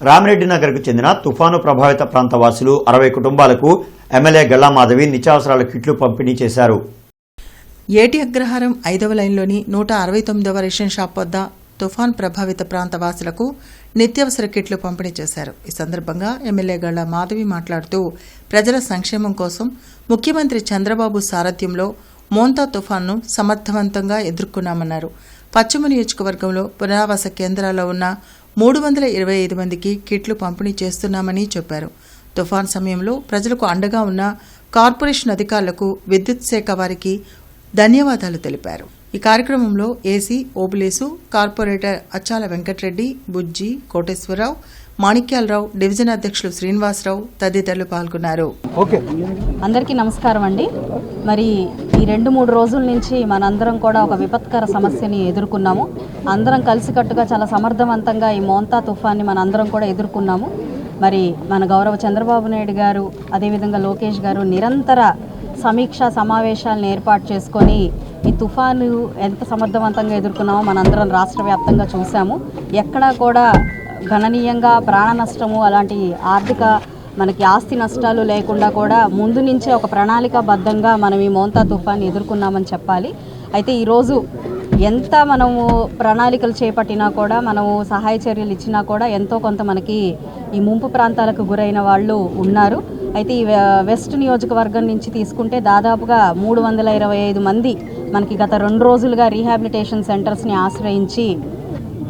రామిరెడ్డి నగర్కు చెందిన తుఫాను ప్రభావిత ప్రాంత వాసులు అరవై కుటుంబాలకు ఎమ్మెల్యే గల్లామాధవి నిత్యావసరాల కిట్లు పంపిణీ చేశారు. ఏటి అగ్రహారం ఐదవ లైన్లోని నూట అరవై తొమ్మిదవ రేషన్ షాప్ వద్ద తుఫాన్ ప్రభావిత ప్రాంత వాసులకు నిత్యావసర కిట్లు పంపిణీ చేశారు. ఈ సందర్భంగా ఎమ్మెల్యే గళ్ళ మాధవి మాట్లాడుతూ ప్రజల సంక్షేమం కోసం ముఖ్యమంత్రి చంద్రబాబు సారథ్యంలో మోంతా తుఫాన్ను సమర్థవంతంగా ఎదుర్కొన్నామన్నారు. పశ్చిమ నియోజకవర్గంలో పునరావాస కేంద్రాల్లో ఉన్న మూడు వందల ఇరవై ఐదు మందికి కిట్లు పంపిణీ చేస్తున్నామని చెప్పారు. తుఫాన్ సమయంలో ప్రజలకు అండగా ఉన్న కార్పొరేషన్ అధికారులకు విద్యుత్ శాఖ వారికి ధన్యవాదాలు తెలిపారు. ఈ కార్యక్రమంలో AC Obulesu corporator Achala Venkata Reddy Bujji Koteswara Rao Manikyala Rao division అధ్యక్షులు శ్రీనివాసరావు తదితరులు పాల్గొన్నారు. అందరికీ నమస్కారం అండి. మరి ఈ రెండు మూడు రోజుల నుంచి మనందరం కూడా ఒక విపత్కర సమస్యని ఎదుర్కొన్నాము. అందరం కలిసికట్టుగా చాలా సమర్థవంతంగా ఈ మోంతా తుఫాన్ని మన అందరం కూడా ఎదుర్కొన్నాము. మరి మన గౌరవ చంద్రబాబు నాయుడు గారు అదేవిధంగా లోకేష్ గారు నిరంతర సమీక్ష సమావేశాలను ఏర్పాటు చేసుకొని ఈ తుఫాను ఎంత సమర్థవంతంగా ఎదుర్కొన్నామో మనందరం రాష్ట్ర వ్యాప్తంగా చూసాము ఎక్కడా కూడా గణనీయంగా ప్రాణ నష్టము అలాంటి ఆర్థిక మనకి ఆస్తి నష్టాలు లేకుండా కూడా ముందు నుంచే ఒక ప్రణాళికాబద్ధంగా మనం ఈ మోంతా తుఫాన్ని ఎదుర్కొన్నామని చెప్పాలి. అయితే ఈరోజు ఎంత మనము ప్రణాళికలు చేపట్టినా కూడా మనము సహాయ చర్యలు ఇచ్చినా కూడా ఎంతో కొంత మనకి ఈ ముంపు ప్రాంతాలకు గురైన వాళ్ళు ఉన్నారు. అయితే ఈ వె- వెస్ట్ నియోజకవర్గం నుంచి తీసుకుంటే దాదాపుగా మూడు వందల ఇరవై ఐదు మంది మనకి గత రెండు రోజులుగా రీహాబిలిటేషన్ సెంటర్స్ని ఆశ్రయించి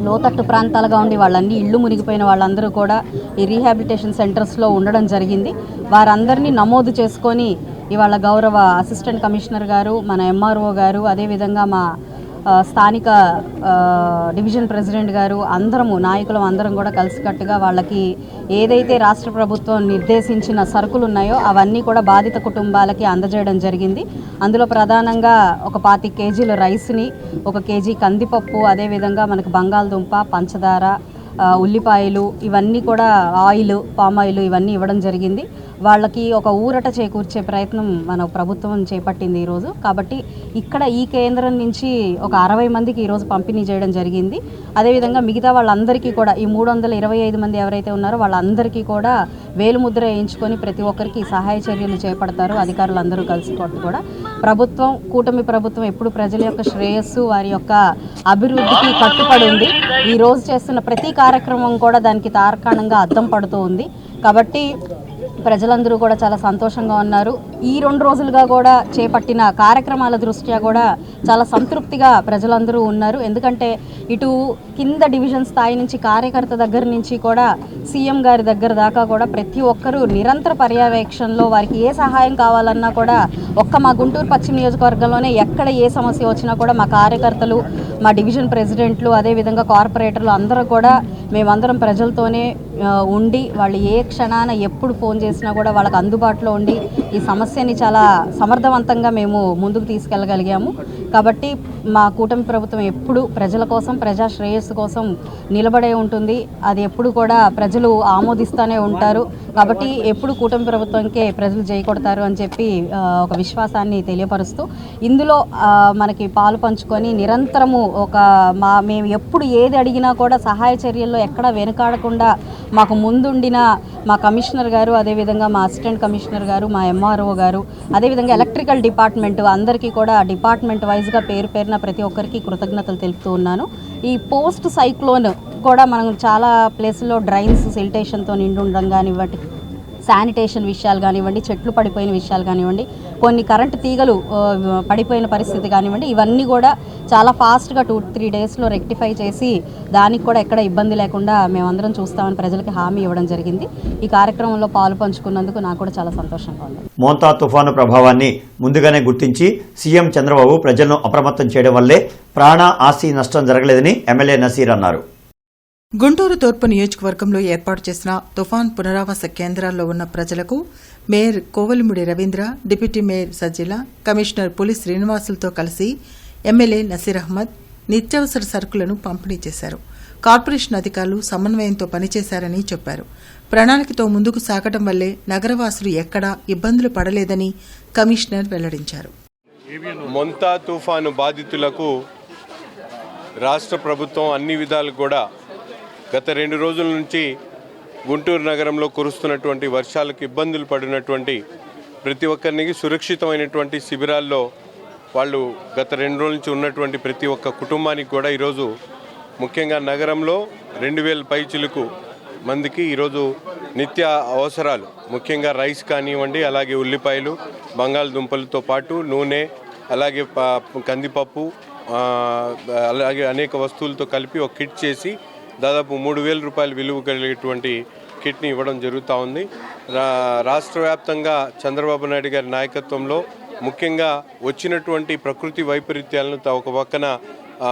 లోతట్టు ప్రాంతాలుగా ఉండి వాళ్ళన్ని ఇళ్ళు మునిగిపోయిన వాళ్ళందరూ కూడా ఈ రీహాబిలిటేషన్ సెంటర్స్లో ఉండడం జరిగింది. వారందరినీ నమోదు చేసుకొని ఇవాళ గౌరవ అసిస్టెంట్ కమిషనర్ గారు మన ఎంఆర్ఓ గారు అదేవిధంగా మా స్థానిక డివిజన్ ప్రెసిడెంట్ గారు అందరము నాయకులం అందరం కూడా కలిసికట్టుగా వాళ్ళకి ఏదైతే రాష్ట్ర ప్రభుత్వం నిర్దేశించిన సరుకులు ఉన్నాయో అవన్నీ కూడా బాధిత కుటుంబాలకి అందజేయడం జరిగింది. అందులో ప్రధానంగా ఒక పాతి కేజీల రైస్ని ఒక కేజీ కందిపప్పు అదేవిధంగా మనకు బంగాళదుంప పంచదార ఉల్లిపాయలు ఇవన్నీ కూడా ఆయిల్ పామ్ ఆయిల్ ఇవన్నీ ఇవ్వడం జరిగింది. వాళ్ళకి ఒక ఊరట చేకూర్చే ప్రయత్నం మన ప్రభుత్వం చేపట్టింది ఈరోజు. కాబట్టి ఇక్కడ ఈ కేంద్రం నుంచి ఒక అరవై మందికి ఈరోజు పంపిణీ చేయడం జరిగింది. అదేవిధంగా మిగతా వాళ్ళందరికీ కూడా ఈ మూడు వందల ఇరవై ఐదు మంది ఎవరైతే ఉన్నారో వాళ్ళందరికీ కూడా వేలుముద్ర వేయించుకొని ప్రతి ఒక్కరికి సహాయ చర్యలు చేపడతారు అధికారులు అందరూ కలిసి కూడా. ప్రభుత్వం కూటమి ప్రభుత్వం ఎప్పుడు ప్రజల యొక్క శ్రేయస్సు వారి యొక్క అభివృద్ధికి కట్టుపడి ఉంది. ఈ రోజు చేస్తున్న ప్రతి కార్యక్రమం కూడా దానికి తార్కాణంగా అద్దం పడుతూ ఉంది. కాబట్టి ప్రజలందరూ కూడా చాలా సంతోషంగా ఉన్నారు. ఈ రెండు రోజులుగా కూడా చేపట్టిన కార్యక్రమాల దృష్ట్యా కూడా చాలా సంతృప్తిగా ప్రజలందరూ ఉన్నారు. ఎందుకంటే ఇటు కింద డివిజన్ స్థాయి నుంచి కార్యకర్త దగ్గర నుంచి కూడా సీఎం గారి దగ్గర దాకా కూడా ప్రతి ఒక్కరూ నిరంతర పర్యవేక్షణలో వారికి ఏ సహాయం కావాలన్నా కూడా ఒక్క మా గుంటూరు పశ్చిమ నియోజకవర్గంలోనే ఎక్కడ ఏ సమస్య వచ్చినా కూడా మా కార్యకర్తలు మా డివిజన్ ప్రెసిడెంట్లు అదేవిధంగా కార్పొరేటర్లు అందరూ కూడా మేమందరం ప్రజలతోనే ఉండి వాళ్ళు ఏ క్షణాన ఎప్పుడు ఫోన్ చేసినా కూడా వాళ్ళకి అందుబాటులో ఉండి ఈ సమస్యని చాలా సమర్థవంతంగా మేము ముందుకు తీసుకెళ్ళగలిగాము. కాబట్టి మా కూటమి ప్రభుత్వం ఎప్పుడు ప్రజల కోసం ప్రజా శ్రేయస్సు కోసం నిలబడే ఉంటుంది. అది ఎప్పుడు కూడా ప్రజలు ఆమోదిస్తూనే ఉంటారు. కాబట్టి ఎప్పుడు కూటమి ప్రభుత్వంకే ప్రజలు జై అని చెప్పి ఒక విశ్వాసాన్ని తెలియపరుస్తూ ఇందులో మనకి పాలు పంచుకొని నిరంతరము ఒక మా మేము ఎప్పుడు ఏది అడిగినా కూడా సహాయ చర్యల్లో ఎక్కడా వెనుకాడకుండా మాకు ముందుండిన మా కమిషనర్ గారు అదేవిధంగా మా అసిస్టెంట్ కమిషనర్ గారు మా ఎంఆర్ఓ గారు అదేవిధంగా ఎలక్ట్రికల్ డిపార్ట్మెంట్ అందరికీ కూడా డిపార్ట్మెంట్ వైజ్గా పేరు పేరున ప్రతి ఒక్కరికి కృతజ్ఞతలు తెలుపుతూ ఉన్నాను. ఈ పోస్ట్ సైక్లోన్ కూడా మనం చాలా ప్లేస్లో డ్రైన్స్ సిల్టేషన్తో నిండి ఉండడం కానివ్వండి శానిటేషన్ విషయాలు కానివ్వండి చెట్లు పడిపోయిన విషయాలు కానివ్వండి కొన్ని కరెంటు తీగలు పడిపోయిన పరిస్థితి కానివ్వండి ఇవన్నీ కూడా చాలా ఫాస్ట్గా టూ త్రీ డేస్లో రెక్టిఫై చేసి దానికి కూడా ఎక్కడ ఇబ్బంది లేకుండా మేమందరం చూస్తామని ప్రజలకి హామీ ఇవ్వడం జరిగింది. ఈ కార్యక్రమంలో పాలు పంచుకున్నందుకు నాకు కూడా చాలా సంతోషంగా ఉంది. మోంతా తుఫాను ప్రభావాన్ని ముందుగానే గుర్తించి సీఎం చంద్రబాబు ప్రజలను అప్రమత్తం చేయడం వల్లే ప్రాణ ఆస్తి నష్టం జరగలేదని ఎమ్మెల్యే నసీర్ అన్నారు. గుంటూరు తూర్పు నియోజకవర్గంలో ఏర్పాటు చేసిన తుఫాన్ పునరావాస కేంద్రాల్లో ఉన్న ప్రజలకు mayor Kovelamudi Ravindra deputy mayor Sajjala commissioner Puli శ్రీనివాసులతో కలిసి ఎమ్మెల్యే నసీర్ అహ్మద్ నిత్యావసర సరుకులను పంపిణీ చేశారు. కార్పొరేషన్ అధికారులు సమన్వయంతో పనిచేశారని చెప్పారు. ప్రణాళికతో ముందుకు సాగడం వల్లే నగరవాసులు ఎక్కడా ఇబ్బందులు పడలేదని కమిషనర్ వెల్లడించారు. మొంతా తుఫాను బాధితులకు రాష్ట్ర ప్రభుత్వం అన్ని విధాలు కూడా గత రెండు రోజుల నుంచి గుంటూరు నగరంలో కురుస్తున్నటువంటి వర్షాలకు ఇబ్బందులు పడినటువంటి ప్రతి ఒక్కరికి సురక్షితమైనటువంటి శిబిరాల్లో వాళ్ళు గత రెండు రోజుల నుంచి ఉన్నటువంటి ప్రతి ఒక్క కుటుంబానికి కూడా ఈరోజు ముఖ్యంగా నగరంలో రెండు వేల పైచులకు మందికి ఈరోజు నిత్య అవసరాలు. ముఖ్యంగా రైస్ కానివ్వండి అలాగే ఉల్లిపాయలు బంగాళదుంపలతో పాటు నూనె అలాగే కందిపప్పు అలాగే అనేక వస్తువులతో కలిపి ఒక కిట్ చేసి దాదాపు మూడు వేల రూపాయల విలువ కలిగేటువంటి కిట్ని ఇవ్వడం జరుగుతూ ఉంది. రా రాష్ట్ర వ్యాప్తంగా చంద్రబాబు నాయుడు గారి నాయకత్వంలో ముఖ్యంగా వచ్చినటువంటి ప్రకృతి వైపరీత్యాలను ఒక పక్కన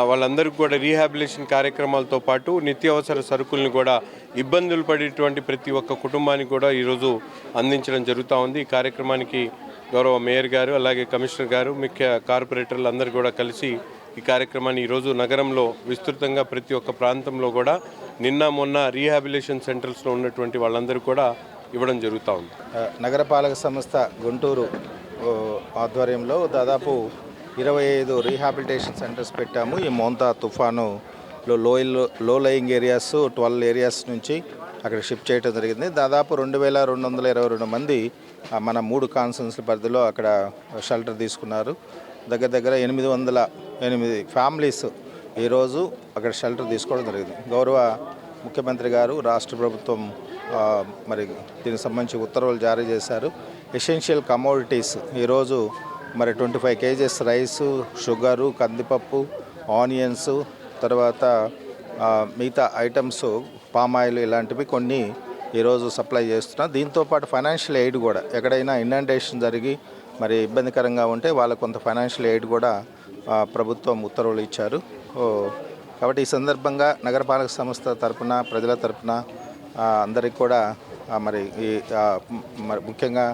వాళ్ళందరికీ కూడా రీహాబిలేషన్ కార్యక్రమాలతో పాటు నిత్యావసర సరుకుల్ని కూడా ఇబ్బందులు పడేటువంటి ప్రతి ఒక్క కుటుంబానికి కూడా ఈరోజు అందించడం జరుగుతూ ఉంది. ఈ కార్యక్రమానికి గౌరవ మేయర్ గారు అలాగే కమిషనర్ గారు ముఖ్య కార్పొరేటర్లు అందరూ కూడా కలిసి ఈ కార్యక్రమాన్ని ఈరోజు నగరంలో విస్తృతంగా ప్రతి ఒక్క ప్రాంతంలో కూడా నిన్న మొన్న రీహాబిలేషన్ సెంటర్స్లో ఉన్నటువంటి వాళ్ళందరూ కూడా ఇవ్వడం జరుగుతూ ఉంది. నగరపాలక సంస్థ గుంటూరు ఆధ్వర్యంలో దాదాపు ఇరవై ఐదు రీహాబిలిటేషన్ సెంటర్స్ పెట్టాము. ఈ మోంతా తుఫానులో లోయల్లో లో లయింగ్ ఏరియాస్ ట్వెల్వ్ ఏరియాస్ నుంచి అక్కడ షిఫ్ట్ చేయడం జరిగింది. దాదాపు రెండు వేల రెండు వందల ఇరవై రెండు మంది మన మూడు కాన్సన్స్ పరిధిలో అక్కడ షెల్టర్ తీసుకున్నారు. దగ్గర దగ్గర ఎనిమిది వందల ఎనిమిది ఫ్యామిలీస్ ఈరోజు అక్కడ షెల్టర్ తీసుకోవడం జరిగింది. గౌరవ ముఖ్యమంత్రి గారు రాష్ట్ర ప్రభుత్వం మరి దీనికి సంబంధించి ఉత్తర్వులు జారీ చేశారు. ఎసెన్షియల్ కమోడిటీస్ ఈరోజు మరి twenty five kgs rice sugar కందిపప్పు ఆనియన్స్ తర్వాత మిగతా ఐటమ్స్ పామ్ ఆయిల్ ఇలాంటివి కొన్ని ఈరోజు సప్లై చేస్తున్నాం దీంతోపాటు ఫైనాన్షియల్ ఎయిడ్ కూడా ఎక్కడైనా ఇన్నండేషన్ జరిగి మరి ఇబ్బందికరంగా ఉంటే వాళ్ళకు కొంత ఫైనాన్షియల్ ఎయిడ్ కూడా ప్రభుత్వం ఉత్తర్వులు ఇచ్చారు. కాబట్టి ఈ సందర్భంగా నగరపాలక సంస్థ తరపున ప్రజల తరపున అందరికీ అందరికి కూడా మరి ఈ మరి ముఖ్యంగా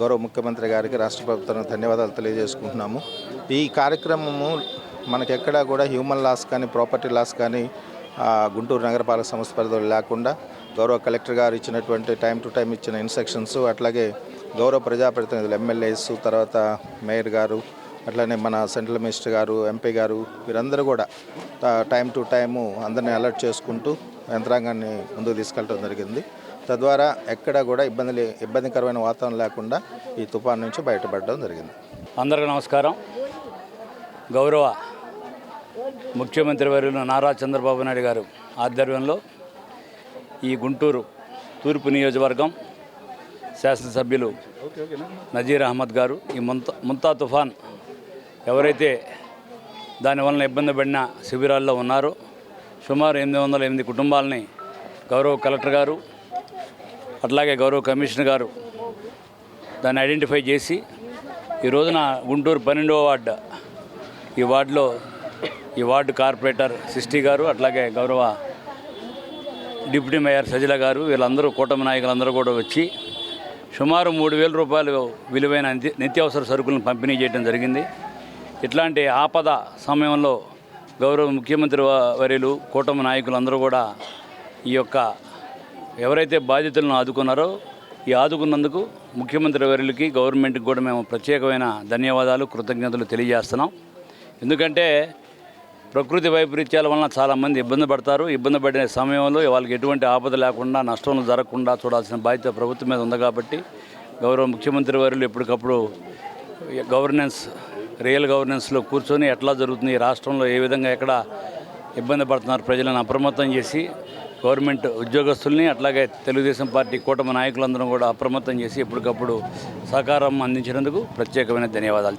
గౌరవ ముఖ్యమంత్రి గారికి రాష్ట్ర ప్రభుత్వానికి ధన్యవాదాలు తెలియజేసుకుంటున్నాము. ఈ కార్యక్రమము మనకెక్కడా కూడా హ్యూమన్ లాస్ కానీ ప్రాపర్టీ లాస్ కానీ గుంటూరు నగరపాలక సంస్థ పరిధిలో లేకుండా గౌరవ కలెక్టర్ గారు ఇచ్చినటువంటి టైం టు టైం ఇచ్చిన ఇన్స్ట్రక్షన్స్ అట్లాగే గౌరవ ప్రజాప్రతినిధులు ఎమ్మెల్యేస్ తర్వాత మేయర్ గారు అట్లానే మన సెంట్రల్ మినిస్టర్ గారు ఎంపీ గారు వీరందరూ కూడా టైం టు టైము అందరినీ అలర్ట్ చేసుకుంటూ యంత్రాంగాన్ని ముందుకు తీసుకెళ్ళడం జరిగింది. తద్వారా ఎక్కడా కూడా ఇబ్బంది ఇబ్బందికరమైన వాతావరణం లేకుండా ఈ తుఫాన్ నుంచి బయటపడడం జరిగింది. అందరికీ నమస్కారం. గౌరవ ముఖ్యమంత్రి వర్యులు నారా చంద్రబాబు నాయుడు గారు ఆధ్వర్యంలో ఈ గుంటూరు తూర్పు నియోజకవర్గం శాసనసభ్యులు నజీర్ అహ్మద్ గారు ఈ ముంతా ముంతా తుఫాన్ ఎవరైతే దానివలన ఇబ్బంది పడిన శిబిరాల్లో ఉన్నారో సుమారు ఎనిమిది వందల ఎనిమిది కుటుంబాలని గౌరవ కలెక్టర్ గారు అట్లాగే గౌరవ కమిషనర్ గారు దాన్ని ఐడెంటిఫై చేసి ఈ రోజున గుంటూరు పన్నెండవ వార్డు ఈ వార్డులో ఈ వార్డు కార్పొరేటర్ సిస్టి గారు అట్లాగే గౌరవ డిప్యూటీ మేయర్ సజిల గారు వీళ్ళందరూ కూటమి నాయకులందరూ కూడా వచ్చి సుమారు మూడు వేల రూపాయలు విలువైన నిత్యావసర సరుకులను పంపిణీ చేయడం జరిగింది. ఇట్లాంటి ఆపద సమయంలో గౌరవ ముఖ్యమంత్రి వర్యులు కూటమి నాయకులందరూ కూడా ఈ యొక్క ఎవరైతే బాధితులను ఆదుకున్నారో ఈ ఆదుకున్నందుకు ముఖ్యమంత్రి వర్యులకి గవర్నమెంట్కి కూడా మేము ప్రత్యేకమైన ధన్యవాదాలు కృతజ్ఞతలు తెలియజేస్తున్నాం. ఎందుకంటే ప్రకృతి వైపరీత్యాల వలన చాలామంది ఇబ్బంది పడతారు. ఇబ్బంది పడిన సమయంలో వాళ్ళకి ఎటువంటి ఆపద లేకుండా నష్టం జరగకుండా చూడాల్సిన బాధ్యత ప్రభుత్వం మీద ఉంది కాబట్టి గౌరవ ముఖ్యమంత్రి వారు ఎప్పటికప్పుడు గవర్నెన్స్ రియల్ గవర్నెన్స్లో కూర్చొని ఎట్లా జరుగుతుంది ఈ రాష్ట్రంలో ఏ విధంగా ఎక్కడ ఇబ్బంది పడుతున్నారు ప్రజలను అప్రమత్తం చేసి గవర్నమెంట్ ఉద్యోగస్తుల్ని అట్లాగే తెలుగుదేశం పార్టీ కూటమి నాయకులందరం కూడా అప్రమత్తం చేసి ఎప్పటికప్పుడు సహకారం అందించినందుకు ప్రత్యేకమైన ధన్యవాదాలు.